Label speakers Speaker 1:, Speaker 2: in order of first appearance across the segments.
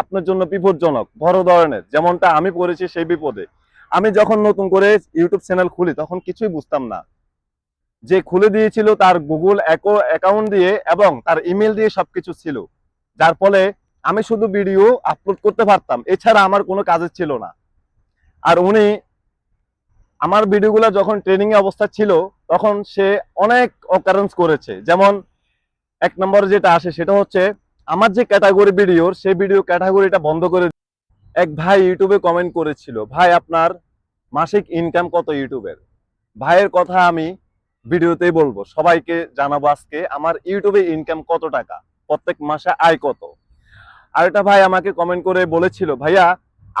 Speaker 1: আপনার জন্য বিপজ্জনক, বড় ধরনের। যেমনটা আমি পড়েছি সেই বিপদে। আমি যখন নতুন করে ইউটিউব চ্যানেল খুলি, তখন কিছুই বুঝতাম না। যে খুলে দিয়েছিল তার গুগল অ্যাকাউন্ট দিয়ে এবং তার ইমেল দিয়ে সবকিছু ছিল। যার ফলে আমি শুধু ভিডিও আপলোড করতে পারতাম, এছাড়া আমার কোনো কাজের ছিল না। আর উনি আমার ভিডিওগুলো যখন ট্রেনিং এ অবস্থা ছিল, তখন সে অনেক অকারেন্স করেছে। যেমন এক নম্বর যেটা আসে, সেটা হচ্ছে আমার যে ক্যাটাগরি ভিডিওর সেই ভিডিও ক্যাটাগরিটা বন্ধ করে এক ভাই ইউটিউবে কমেন্ট করেছিল, ভাই, আপনার মাসিক ইনকাম কত ইউটিউবের? ভাইয়ের কথা আমি ভিডিওতেই বলব, সবাইকে জানাব আজকে, আমার ইউটিউবে ইনকাম কত টাকা? প্রত্যেক মাসে আয় কত? আরেকটা ভাই আমাকে কমেন্ট করে বলেছিল, ভাইয়া,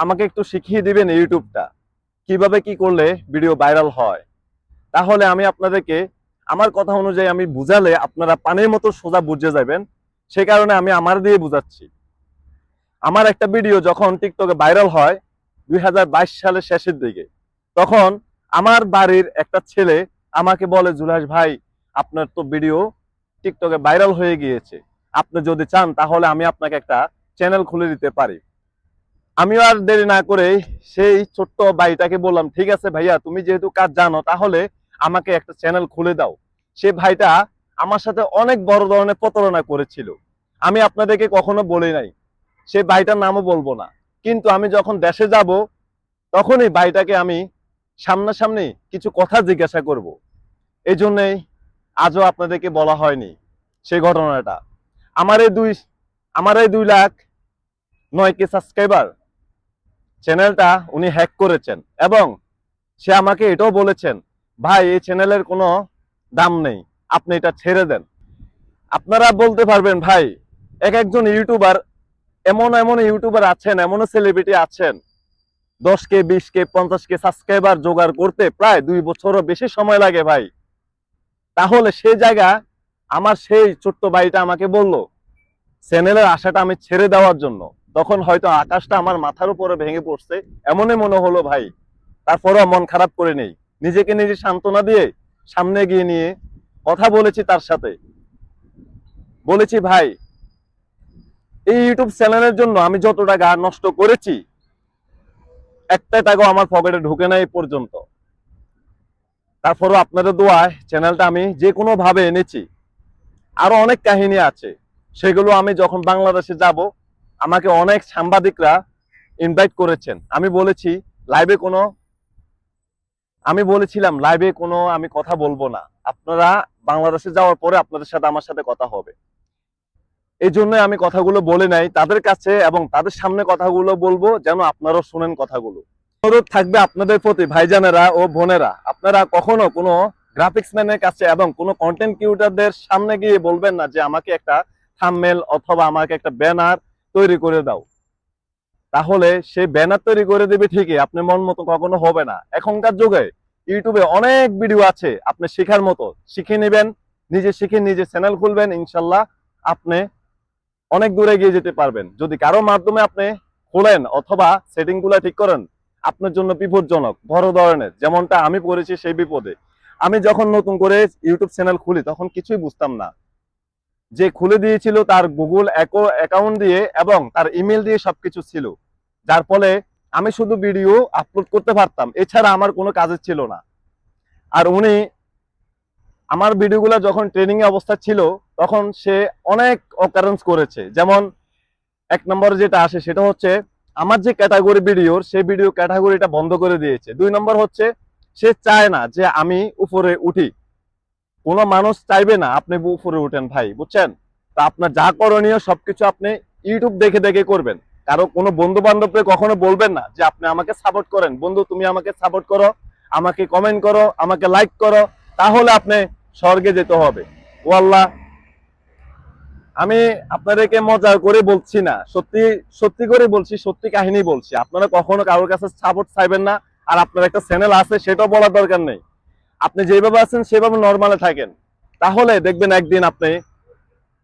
Speaker 1: আমাকে একটু শিখিয়ে দিবেন ইউটিউবটা, কীভাবে কি করলে ভিডিও ভাইরাল হয়? তাহলে আমি আপনাদেরকে, আমার কথা অনুযায়ী আমি বুঝালে আপনারা পানির মতো সোজা বুঝে যাবেন সে কারণে আমি আমার দিয়ে বুঝাচ্ছি। আমার একটা ভিডিও যখন টিকটকে ভাইরাল হয়, দুই হাজার বাইশ সালের শেষের দিকে, তখন আমার বাড়ির একটা ছেলে আমাকে বলে জুলাস ভাই, আপনার তো ভিডিও টিকটকে ভাইরাল হয়ে গিয়েছে। আপনি যদি চান, তাহলে আমি আপনাকে একটা চ্যানেল খুলে দিতে পারি। আমিও আর দেরি না করে সেই ছোট্ট ভাইটাকে বললাম, ঠিক আছে ভাইয়া, তুমি যেহেতু কাজ জানো, তাহলে আমাকে একটা চ্যানেল খুলে দাও। সে ভাইটা আমার সাথে অনেক বড় ধরনের প্রতারণা করেছিল। আমি আপনাদেরকে কখনো বলি নাই সে বাড়িটার নামও বলব না। কিন্তু আমি যখন দেশে যাব, তখনই ভাইটাকে আমি সামনাসামনি কিছু কথা জিজ্ঞাসা করব। এই জন্যেই আজও আপনাদেরকে বলা হয়নি সেই ঘটনাটা। আমার এই দুই, আমার এই দুই লাখ নয় কে সাবস্ক্রাইবার চ্যানেলটা উনি হ্যাক করেছেন এবং সে আমাকে এটাও বলেছেন, ভাই, এই চ্যানেলের কোনো দাম নেই। আপনি এটা ছেড়ে দেন। আপনারা বলতে পারবেন, ভাই, এক একজন ইউটিউবার, এমন এমন ইউটিউবার আছেন, এমন সেলিব্রিটি আছেন দশ কে বিশ কে পঞ্চাশ কে সাবস্ক্রাইবার জোগাড় করতে প্রায় দুই বছরও বেশি সময় লাগে, ভাই। তাহলে সেই জায়গা আমার সেই ছোট্ট ভাইটা আমাকে বলল, চ্যানেলের আশাটা আমি ছেড়ে দেওয়ার জন্য। তখন হয়তো আকাশটা আমার মাথার উপরে ভেঙে পড়ছে, এমনই মনে হলো, ভাই। তারপরেও মন খারাপ করে নেই। নিজেকে নিজে সান্ত্বনা দিয়ে সামনে গিয়ে নিয়ে কথা বলেছি তার সাথে। বলেছি, ভাই, এই ইউটিউব চ্যানেলের জন্য আমি যত টাকা নষ্ট করেছি, একটা টাকাও আমার পকেটে ঢুকে নাই পর্যন্ত। তারপরও আপনাদের দোয়ায় চ্যানেলটা আমি যে কোনো ভাবে এনেছি। আরও অনেক কাহিনী আছে। সেগুলো আমি যখন বাংলাদেশে যাব, আমাকে অনেক সাংবাদিকরা ইনভাইট করেছেন। আমি বলেছি লাইভে কোনো আমি বলেছিলাম লাইভে কোনো আমি কথা বলব না। আপনারা বাংলাদেশে যাওয়ার পরে আপনাদের সাথে আমার সাথে কথা হবে। এই জন্য আমি কথাগুলো বলে নাই, তাদের কাছে এবং তাদের সামনে কথাগুলো বলব যেন আপনারাও শুনেন কথাগুলো। অনুরোধ থাকবে আপনাদের প্রতি, ভাইজানেরা ও বোনেরা। আপনারা কখনো কোনো গ্রাফিক্স ম্যানের কাছে এবং কোনো কন্টেন্ট ক্রিয়েটরদের সামনে গিয়ে বলবেন না যে আমাকে একটা থাম্বনেল অথবা আমাকে একটা ব্যানার তৈরি করে দাও। তাহলে সেই ব্যানার তৈরি করে দেবে ঠিকই, আপনি মন মতো কখনো হবে না। এখনকার যুগে ইউটিউবে অনেক ভিডিও আছে, আপনি শেখার মতো। শিখে নেবেন, নিজে শিখে নিজে চ্যানেল খুলবেন, ইনশাল্লাহ আপনি অনেক দূরে গিয়ে যেতে পারবেন। যদি কারও মাধ্যমে আপনি খোলেন অথবা সেটিংগুলা ঠিক করেন, আপনার জন্য বিপজ্জনক বড় ধরনের যেমনটা আমি পড়েছি সেই বিপদে। আমি যখন নতুন করে ইউটিউব চ্যানেল খুলি, তখন কিছুই বুঝতাম না। যে খুলে দিয়েছিল তার গুগল অ্যাকাউন্ট দিয়ে এবং তার ইমেল দিয়ে সবকিছু ছিল। যার ফলে আমি শুধু ভিডিও আপলোড করতে পারতাম। এছাড়া আমার কোনো কাজের ছিল না। আর উনি আমার ভিডিওগুলো যখন ট্রেনিং এ অবস্থা ছিল, তখন সে অনেক অকারেন্স করেছে। যেমন এক নম্বর যেটা আসে, সেটা হচ্ছে আমার যে ক্যাটাগরি ভিডিওর সেই ভিডিও ক্যাটাগরিটা বন্ধ করে দিয়েছে। দুই নম্বর হচ্ছে, সে চায় না যে আমি উপরে উঠি। কোনো মানুষ চাইবে না আপনি উপরে উঠেন ভাই, বুঝছেন? তা আপনার যা করণীয় সবকিছু আপনি ইউটিউব দেখে দেখে করবেন। কারও কোনো বন্ধু বান্ধবকে কখনো বলবেন না যে আপনি আমাকে সাপোর্ট করেন। বন্ধু, তুমি আমাকে সাপোর্ট করো, আমাকে কমেন্ট করো, আমাকে লাইক করো, তাহলে আপনি স্বর্গে যেতে হবে। ও আল্লাহ, আমি আপনাদেরকে মজা করে বলছি না, সত্যি সত্যি করে বলছি, সত্যি কাহিনী বলছি। আপনারা কখনো কারোর কাছে সাপোর্ট চাইবেন না, আর আপনার একটা চ্যানেল আছে, সেটাও বলার দরকার নেই। আপনি যেভাবে আছেন, সেভাবে নর্মালে থাকেন। তাহলে দেখবেন একদিন আপনি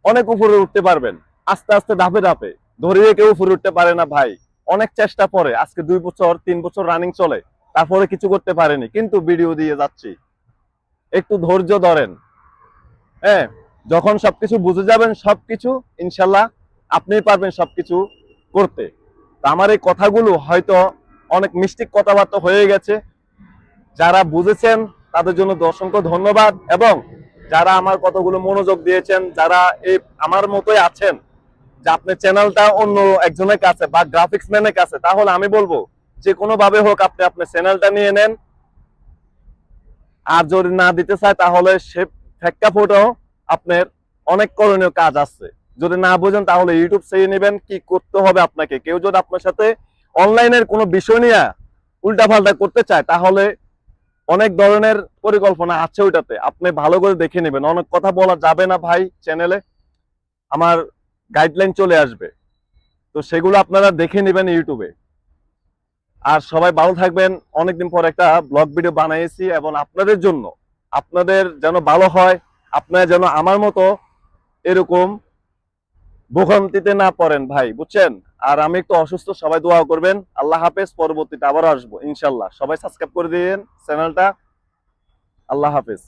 Speaker 1: অনেক উপরে উঠতে পারবেন। আস্তে আস্তে ধাপে ধাপে। ধরিয়ে কেউ উপরে উঠতে পারে না ভাই। অনেক চেষ্টা পরে, আজকে দুই বছর, তিন বছর রানিং চলে, তারপরে কিছু করতে পারেনি, কিন্তু ভিডিও দিয়ে যাচ্ছি। একটু ধৈর্য ধরেন। হ্যাঁ যখন সবকিছু বুঝে যাবেন, সবকিছু ইনশাল্লাহ আপনি পারবেন সবকিছু করতে। আমার এই কথাগুলো হয়তো অনেক মিষ্টি কথাবার্তা হয়ে গেছে। যারা বুঝেছেন, তাদের জন্য অসংখ্য ধন্যবাদ এবং যারা আমার কতগুলো মনোযোগ দিয়েছেন, যারা এই আমার মতোই আছেন যে আপনার চ্যানেলটা অন্য একজনের কাছে বা গ্রাফিক্স ম্যানের কাছে, তাহলে আমি বলব, যে কোনো ভাবে হোক আপনি আপনার চ্যানেলটা নিয়ে নেন। আর যদি না দিতে চায়, তাহলে সে প্রেক্ষাপটও আপনার অনেক করণীয় কাজ আছে। যদি না বোঝেন, তাহলে ইউটিউব চেয়ে নেবেন, কি করতে হবে আপনাকে। কেউ যদি আপনার সাথে অনলাইনের কোনো বিষয় নিয়ে উল্টাপাল্টা করতে চায়, তাহলে অনেক ধরনের পরিকল্পনা আছে ওইটাতে। আপনি ভালো করে দেখে নেবেন। অনেক কথা বলা যাবে না ভাই চ্যানেলে আমার গাইডলাইন চলে আসবে। তো সেগুলো আপনারা দেখে নেবেন ইউটিউবে। আর সবাই ভালো থাকবেন। অনেকদিন পর একটা ব্লগ ভিডিও বানিয়েছি এবং আপনাদের জন্য, আপনাদের যেন ভালো হয়, আপনারা যেন আমার মতো এরকম ভোগান্তিতে না পড়েন ভাই, বুঝছেন? আর আমি একটু অসুস্থ, সবাই দোয়া করবেন। আল্লাহ হাফেজ, পরবর্তীতে আবার আসব, ইনশাল্লাহ। সবাই সাবস্ক্রাইব করে দিয়েন চ্যানেলটা আল্লাহ হাফেজ।